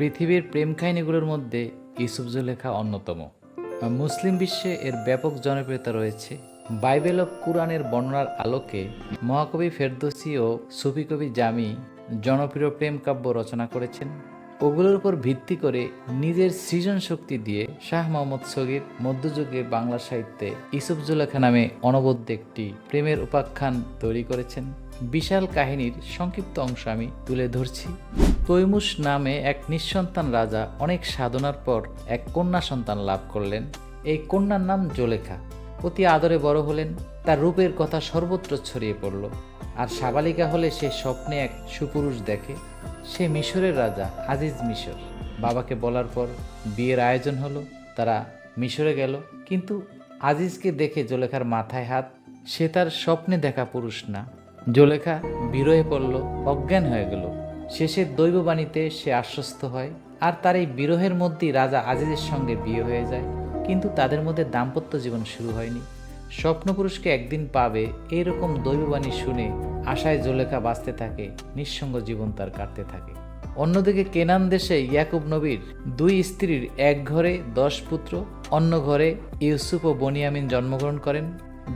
পৃথিবীর প্রেম কাহিনীগুলোর মধ্যে ইউসুফ জুলেখা অন্যতম। মুসলিম বিশ্বে এর ব্যাপক জনপ্রিয়তা রয়েছে। বাইবেল ও কুরআনের বর্ণনার আলোকে মহাকবি ফেরদৌসি ও সুফি কবি জামি জনপ্রিয় প্রেম কাব্য রচনা করেছেন। ওগুলোর উপর ভিত্তি করে নিজের সৃজন শক্তি দিয়ে শাহ মোহাম্মদ সগির মধ্যযুগে বাংলা সাহিত্যে ইসুফ জুলেখা নামে অনবদ্য একটি প্রেমের উপাখ্যান তৈরি করেছেন। বিশাল কাহিনীর সংক্ষিপ্ত অংশ আমি তুলে ধরছি। তৈমুস নামে এক নিঃসন্তান রাজা অনেক সাধনার পর এক কন্যা সন্তান লাভ করলেন। এই কন্যার নাম জোলেখা। অতি আদরে বড় হলেন, তার রূপের কথা সর্বত্র ছড়িয়ে পড়ল। আর সাবালিকা হলে সে স্বপ্নে এক সুপুরুষ দেখে। সে মিশরের রাজা আজিজ মিশর। বাবাকে বলার পর বিয়ের আয়োজন হলো, তারা মিশরে গেল। কিন্তু আজিজকে দেখে জোলেখার মাথায় হাত, সে তার স্বপ্নে দেখা পুরুষ না। জোলেখা বিরহে পড়ল, অজ্ঞান হয়ে গেল। শেষের দৈববাণীতে সে আশ্বস্ত হয়, আর তার এই বিরহের মধ্যেই রাজা আজিজের সঙ্গে বিয়ে হয়ে যায়। কিন্তু তাদের মধ্যে দাম্পত্য জীবন শুরু হয়নি। স্বপ্নপুরুষকে একদিন পাবে, এরকম দৈববাণী শুনে আশায় জোলেখা বাঁচতে থাকে, নিঃসঙ্গ জীবন তার কাটতে থাকে। অন্যদিকে কেনান দেশে ইয়াকুব নবীর দুই স্ত্রীর এক ঘরে দশ পুত্র, অন্য ঘরে ইউসুফ ও বনিয়ামিন জন্মগ্রহণ করেন।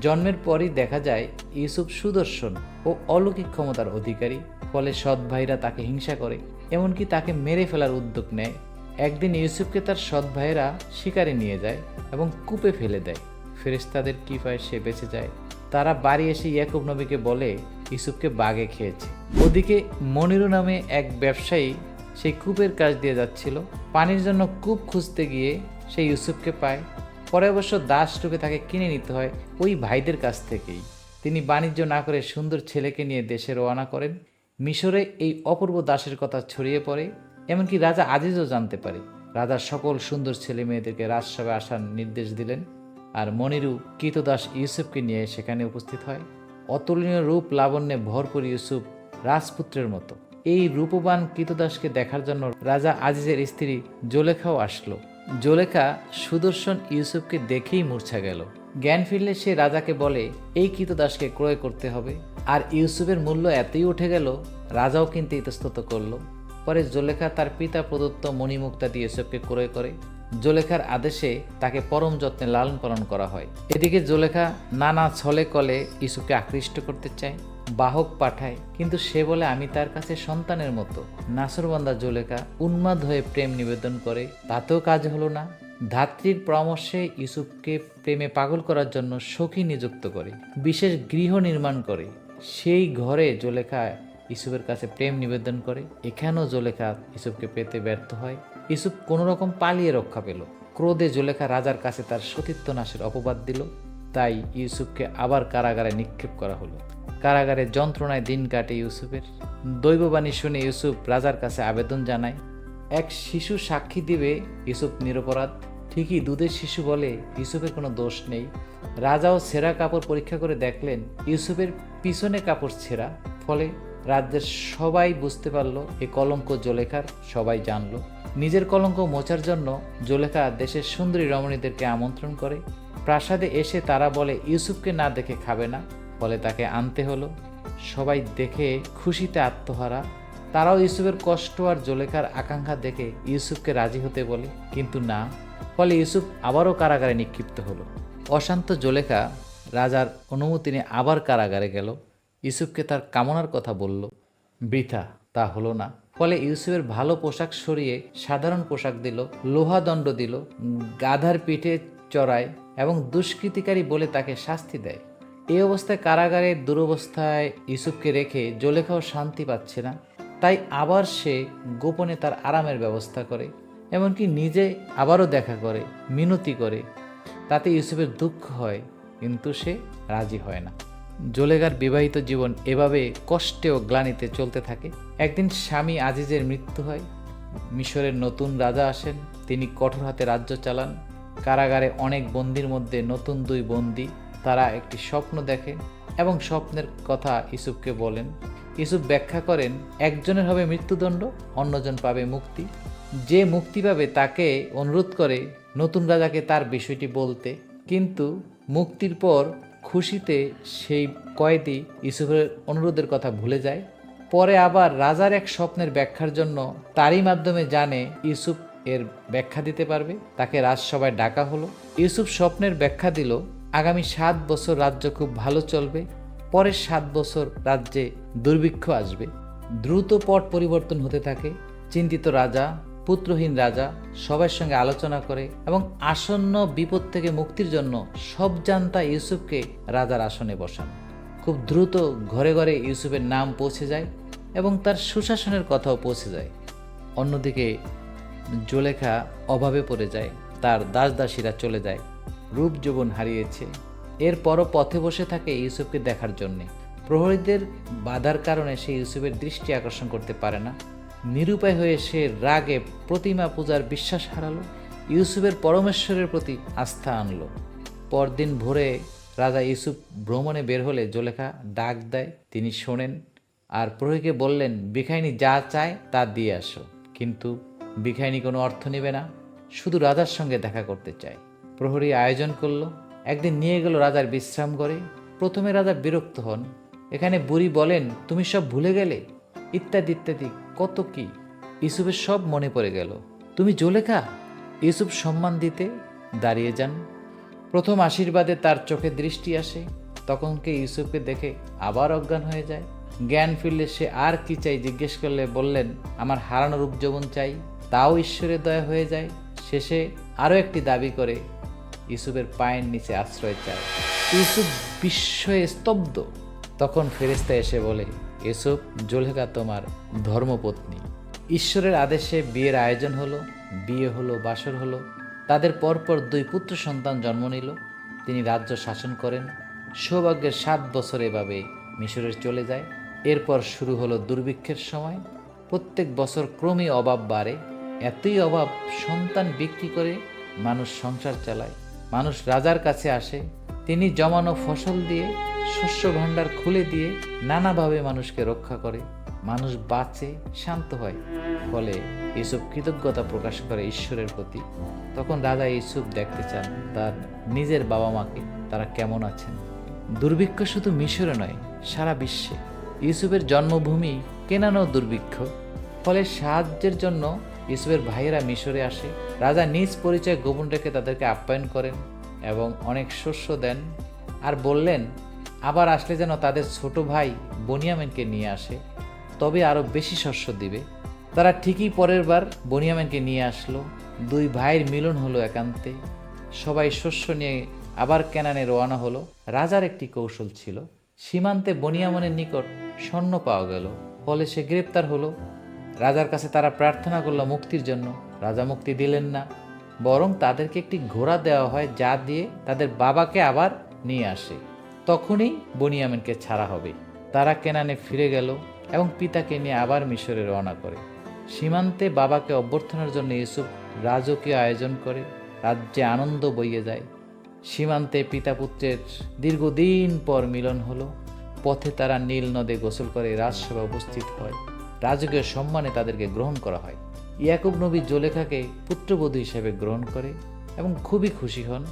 জন্মের পরই দেখা যায় ইউসুফ সুদর্শন ও অলৌকিক ক্ষমতার অধিকারী। ফলে সৎ ভাইরা তাকে হিংসা করে, এমনকি তাকে মেরে ফেলার উদ্যোগ নেয়। একদিন ইউসুফকে তার সৎ ভাইয়েরা শিকারে নিয়ে যায় এবং কূপে ফেলে দেয়। ফেরেশতাদের কি পায় সে বেঁচে যায়। তারা বাড়ি এসে ইয়াকুব নবীকে বলে, ইউসুফকে বাগে খেয়েছে। ওদিকে মনিরু নামে এক ব্যবসায়ী সেই কূপের কাজ দিয়ে যাচ্ছিল। পানির জন্য কূপ খুঁজতে গিয়ে সে ইউসুফকে পায়। পরে অবশ্য দাস তাকে কিনে নিতে হয় ওই ভাইদের কাছ থেকেই। তিনি বাণিজ্য না করে সুন্দর ছেলেকে নিয়ে দেশে রওনা করেন। মিশরে এই অপূর্ব দাসের কথা ছড়িয়ে পড়ে, এমনকি রাজা আজিজও জানতে পারে। রাজার সকল সুন্দর ছেলে মেয়েদেরকে রাজসভায় আসার নির্দেশ দিলেন আর মনিরু কৃতদাস ইউসুফকে নিয়ে সেখানে উপস্থিত হয়। অতুলনীয় রূপ লাবণ্যে ভরপুর ইউসুফ রাজপুত্রের মতো। এই রূপবান কৃতদাসকে দেখার জন্য রাজা আজিজের স্ত্রী জোলেখাও আসলো। জোলেখা সুদর্শন ইউসুফকে দেখেই মূর্ছা গেল। জ্ঞান ফিরলে সে রাজাকে বলে, এই কৃতদাসকে ক্রয় করতে হবে। আর ইউসুফের মূল্য এতই উঠে গেল, রাজাও কিনতে ইতস্তত করল। পরে জোলেখা তার পিতা প্রদত্ত মণিমুক্তা দিয়ে ইউসুফকে ক্রয় করে। জোলেখার আদেশে তাকে পরম যত্নে লালন পালন করা হয়। এদিকে জোলেখা নানা ছলে কলে ইসুফকে আকৃষ্ট করতে চায়। বাহক পাঠায়, কিন্তু সে বলে, আমি তার কাছে সন্তানের মতো। নাসরবান্দা জোলেখা উন্মাদ হয়ে প্রেম নিবেদন করে, তাতেও কাজ হলো না। ধাত্রীর পরামর্শে ইউসুফকে প্রেমে পাগল করার জন্য সখী নিযুক্ত করে, বিশেষ গৃহ নির্মাণ করে। সেই ঘরে জোলেখা ইসুফের কাছে প্রেম নিবেদন করে। এখানেও জোলেখা ইসুফকে পেতে ব্যর্থ হয়। ইসুফ কোনো রকম পালিয়ে রক্ষা পেল। ক্রোধে জোলেখা রাজার কাছে তার সতীত্ব নাশের অপবাদ দিল। তাই ইউসুফকে আবার কারাগারে নিক্ষেপ করা হলো। কারাগারে যন্ত্রণায় দিন কাটে ইউসুফের। দৈববাণী শুনে ইউসুফ রাজার কাছে আবেদন জানায়, এক শিশু সাক্ষী দিবে ইউসুফ নিরপরাধ। ঠিকই দুধের শিশু বলে ইউসুফের কোনো দোষ নেই। রাজাও ছেঁড়া কাপড় পরীক্ষা করে দেখলেন ইউসুফের পিছনে কাপড় ছেঁড়া। ফলে রাজ্যের সবাই বুঝতে পারল, এ কলঙ্ক জোলেখার সবাই জানলো। নিজের কলঙ্ক মোচার জন্য জোলেখা দেশের সুন্দরী রমণীদেরকে আমন্ত্রণ করে। প্রাসাদে এসে তারা বলে, ইউসুফকে না দেখে খাবে না। ফলে তাকে আনতে হলো। সবাই দেখে খুশিতে আত্মহারা। তারাও ইউসুফের কষ্ট আর জোলেখার আকাঙ্ক্ষা দেখে ইউসুফকে রাজি হতে বলে। কিন্তু না, ফলে ইউসুফ আবারও কারাগারে নিক্ষিপ্ত হলো। অশান্ত জোলেখা রাজার অনুমতি নিয়ে আবার কারাগারে গেল। ইউসুফকে তার কামনার কথা বলল, বৃথা, তা হলো না। ফলে ইউসুফের ভালো পোশাক সরিয়ে সাধারণ পোশাক দিল লোহা দণ্ড দিল গাধার পিঠে চড়ায় এবং দুষ্কৃতিকারী বলে তাকে শাস্তি দেয়। এই অবস্থায় কারাগারে দুরবস্থায় ইউসুফকে রেখে জোলেখাও শান্তি পাচ্ছে না। তাই আবার সে গোপনে তার আরামের ব্যবস্থা করে, এমনকি নিজে আবারও দেখা করে, মিনতি করে। তাতে ইউসুফের দুঃখ হয়, কিন্তু সে রাজি হয় না। জোলেগার বিবাহিত জীবন এভাবে কষ্টে ও গ্লানিতে চলতে থাকে। একদিন স্বামী আজিজের মৃত্যু হয়। মিশরের নতুন রাজা আসেন, তিনি কঠোর হাতে রাজ্য চালান। কারাগারে অনেক বন্দির মধ্যে নতুন দুই বন্দি, তারা একটি স্বপ্ন দেখে এবং স্বপ্নের কথা ইসুফকে বলেন। ইসুফ ব্যাখ্যা করেন, একজনের হবে মৃত্যুদণ্ড, অন্যজন পাবে মুক্তি। যে মুক্তি পাবে তাকে অনুরোধ করে নতুন রাজাকে তার বিষয়টি বলতে। কিন্তু মুক্তির পর খুশিতে সেই কয়েদি ইউসুফের অনুরোধের কথা ভুলে যায়। পরে আবার রাজার এক স্বপ্নের ব্যাখ্যার জন্য তারই মাধ্যমে জানে ইউসুফ এর ব্যাখ্যা দিতে পারবে? তাকে রাজসভায় ডাকা হলো। ইউসুফ স্বপ্নের ব্যাখ্যা দিল, আগামী সাত বছর রাজ্য খুব ভালো চলবে, পরের সাত বছর রাজ্যে দুর্ভিক্ষ আসবে। দ্রুত পট পরিবর্তন হতে থাকে। চিন্তিত রাজা, পুত্রহীন রাজা সবার সঙ্গে আলোচনা করে এবং আসন্ন বিপদ থেকে মুক্তির জন্য সব জানতা ইউসুফকে রাজার আসনে বসান। খুব দ্রুত ঘরে ঘরে ইউসুফের নাম পৌঁছে যায় এবং তার সুশাসনের কথাও পৌঁছে যায়। অন্যদিকে জোলেখা অভাবে পড়ে যায়, তার দাস দাসীরা চলে যায়। রূপ যৌবন হারিয়েছে। এরপরও পথে বসে থাকে ইউসুফকে দেখার জন্যে। প্রহরীদের বাধার কারণে সে ইউসুফের দৃষ্টি আকর্ষণ করতে পারে না। নিরুপায় হয়ে সে রাগে প্রতিমা পূজার বিশ্বাস হারালো। ইউসুফের পরমেশ্বরের প্রতি আস্থা আনলো। পরদিন ভোরে রাজা ইউসুফ ভ্রমণে বের হলে জোলেখা ডাক দেয়, তিনি শোনেন আর প্রহরীকে বললেন বিখাইনি যা চায় তা দিয়ে আসো। কিন্তু বিখাইনি কোনো অর্থ নেবে না, শুধু রাজার সঙ্গে দেখা করতে চায়। প্রহরী আয়োজন করল, একদিন নিয়ে গেল রাজার বিশ্রাম করে প্রথমে রাজা বিরক্ত হন, এখানে বুড়ি বলেন, তুমি সব ভুলে গেলে? ইত্যাদি ইত্যাদি, কত কি? ইউসুফের সব মনে পড়ে গেল। তুমি জোলেখা? ইউসুফ সম্মান দিতে দাঁড়িয়ে যান। প্রথম আশীর্বাদে তার চোখে দৃষ্টি আসে তখনকে ইউসুফকে দেখে আবার অজ্ঞান হয়ে যায়। জ্ঞান ফিরলে সে আর কি চাই জিজ্ঞেস করলে বললেন, আমার হারানো রূপ চাই। তাও ঈশ্বরের দয়া হয়ে যায়। শেষে আরও একটি দাবি করে, ইউসুফের পায়ের নিচে আশ্রয় চায়। ইউসুফ বিস্ময়ে স্তব্ধ। তখন ফেরেস্তা এসে বলে, ইউসুফ জোলেখা তোমার ধর্মপত্নী। ঈশ্বরের আদেশে বিয়ের আয়োজন হলো, বিয়ে হলো, বাসর হলো। তাদের পরপর দুই পুত্র সন্তান জন্ম নিল। তিনি রাজ্য শাসন করেন। সৌভাগ্যের সাত বছর এভাবে মিশরে চলে যায়। এরপর শুরু হলো দুর্ভিক্ষের সময়। প্রত্যেক বছর ক্রমে অভাব বাড়ে। এতই অভাব সন্তান বিক্রি করে মানুষ সংসার চালায়। মানুষ রাজার কাছে আসে, তিনি জমানো ফসল দিয়ে, শস্য ভাণ্ডার খুলে দিয়ে নানাভাবে মানুষকে রক্ষা করে। মানুষ বাঁচে, শান্ত হয়। ফলে ইউসুফ কৃতজ্ঞতা প্রকাশ করে ঈশ্বরের প্রতি। তখন রাজা ইউসুফ দেখতে চান তার নিজের বাবা মাকে, তারা কেমন আছেন। দুর্ভিক্ষ শুধু মিশরে নয়, সারা বিশ্বে। ইউসুফের জন্মভূমি কেনানো দুর্ভিক্ষ। ফলে সাহায্যের জন্য ইউসুফের ভাইয়েরা মিশরে আসে। রাজা নিজ পরিচয় গোপন রেখে তাদেরকে আপ্যায়ন করেন এবং অনেক শস্য দেন আর বললেন, আবার আসলে যেন তাদের ছোট ভাই বনিয়ামেনকে নিয়ে আসে, তবে আরও বেশি শস্য দিবে। তারা ঠিকই পরের বার বনিয়ামেনকে নিয়ে আসলো। দুই ভাইয়ের মিলন হলো একান্তে। সবাই শস্য নিয়ে আবার কেনানে রওনা হলো। রাজার একটি কৌশল ছিল, সীমান্তে বনিয়ামনের নিকট স্বর্ণ পাওয়া গেল। ফলে সে গ্রেপ্তার হলো রাজার কাছে তারা প্রার্থনা করল মুক্তির জন্য। রাজা মুক্তি দিলেন না। বরং তাদেরকে একটি ঘোড়া দেওয়া হয় যা দিয়ে তাদের বাবাকে আবার নিয়ে আসে। তখনই বনিয়ামিনকে ছাড়া হবে। তারা কেনানে ফিরে গেল এবং পিতাকে নিয়ে আবার মিশরে রওনা করে। সীমান্তে বাবাকে অভ্যর্থনার জন্য ইউসুফ রাজকীয় আয়োজন করে। রাজ্যে আনন্দ বইয়ে যায়। সীমান্তে পিতা পুত্রের দীর্ঘদিন পর মিলন হলো। পথে তারা নীল নদে গোসল করে রাজসভা উপস্থিত হয়। রাজকীয় সম্মানে তাদেরকে গ্রহণ করা হয়। ইয়াকুব নবী জোলেখাকে পুত্রবধূ হিসেবে গ্রহণ করে এবং খুবই খুশি হন।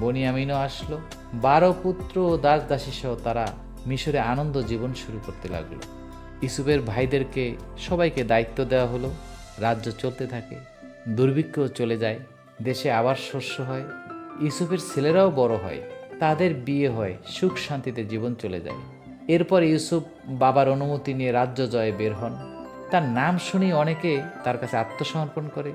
বনিয়ামিনও আসলো। বারো পুত্র ও দাস দাসী সহ তারা মিশরে আনন্দ জীবন শুরু করতে লাগল। ইসুফের ভাইদেরকে সবাইকে দায়িত্ব দেওয়া হলো। রাজ্য চলতে থাকে দুর্ভিক্ষও চলে যায়, দেশে আবার শস্য হয়। ইউসুফের ছেলেরাও বড় হয়। তাদের বিয়ে হয়, সুখ শান্তিতে জীবন চলে যায়। এরপর ইউসুফ বাবার অনুমতি নিয়ে রাজ্য জয়ে বের হন। তার নাম শুনি অনেকে তার কাছে আত্মসমর্পণ করে।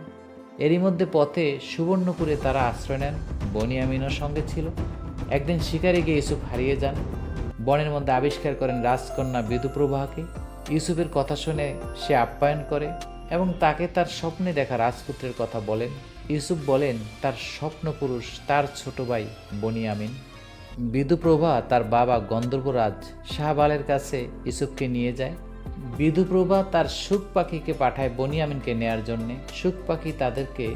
এরই মধ্যে পথে সুবর্ণপুরে তারা আশ্রয় নেন বনিয়ামিনের সঙ্গে ছিল। একদিন শিকারে গিয়ে ইউসুফ হারিয়ে যান। বনের মধ্যে আবিষ্কার করেন রাজকন্যা বিদুপ্রবাহকে ইউসুফের কথা শুনে সে আপ্যায়ন করে এবং তাকে তার স্বপ্নে দেখা রাজপুত্রের কথা বলেন। ইউসুফ বলেন, তার স্বপ্ন পুরুষ তার ছোট ভাই বনিয়ামিন বিদুপ্রভা তার বাবা গন্ধর্বরাজ শাহবালের কাছে ইউসুফকে নিয়ে যায়। বিদুপ্রভা তার সুখ পাখিকে পাঠায় বনিয়ামিনকে নেয়ার জন্যে। সুখ পাখি তাদেরকে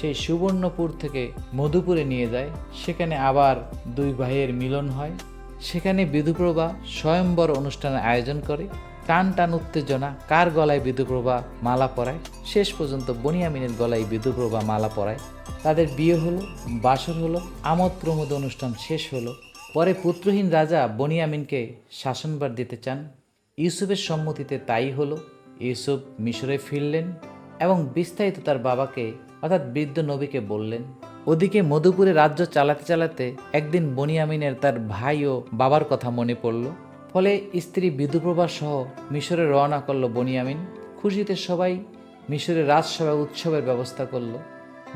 সেই সুবর্ণপুর থেকে মধুপুরে নিয়ে যায়। সেখানে আবার দুই ভাইয়ের মিলন হয়। সেখানে বিদুপ্রভা স্বয়ম্বর অনুষ্ঠানের আয়োজন করে। টান টান উত্তেজনা, কার গলায় বিদুপ্রভা মালা পরায়? শেষ পর্যন্ত বনিয়ামিনের গলায় বিদুপ্রভা মালা পরায়। তাদের বিয়ে হলো, বাসর হলো, আমোদ প্রমোদ অনুষ্ঠান শেষ হলো। পরে পুত্রহীন রাজা বনিয়ামিনকে শাসনবার দিতে চান। ইউসুফের সম্মতিতে তাই হলো, ইউসুফ মিশরে ফিরলেন এবং বিস্তারিত তার বাবাকে, অর্থাৎ বৃদ্ধ নবীকে বললেন, ওদিকে মধুপুরে রাজ্য চালাতে চালাতে একদিন বনিয়ামিনের তার ভাই ও বাবার কথা মনে পড়ল। ফলে স্ত্রী বিধুপ্রভা সহ মিশরে রওনা করল বনিয়ামিন। খুশিতে সবাই মিশরে রাজসভায় উৎসবের ব্যবস্থা করল।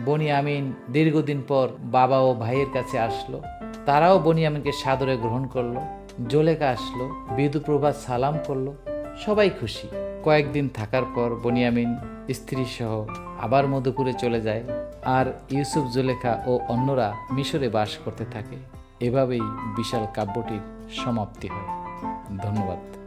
বনিয়ামিন দীর্ঘদিন পর বাবা ও ভাইয়ের কাছে আসলো। তারাও বনিয়ামিনকে সাদরে গ্রহণ করল। জোলেকা আসলো। বিদুপ্রভা সালাম করল। সবাই খুশি। কয়েকদিন থাকার পর বনিয়ামিন স্ত্রী সহ আবার মধুপুরে চলে যায়। আর ইউসুফ জুলেখা ও অন্যরা মিশরে বাস করতে থাকে। এভাবেই বিশাল কাব্যটির সমাপ্তি হয়। ধন্যবাদ।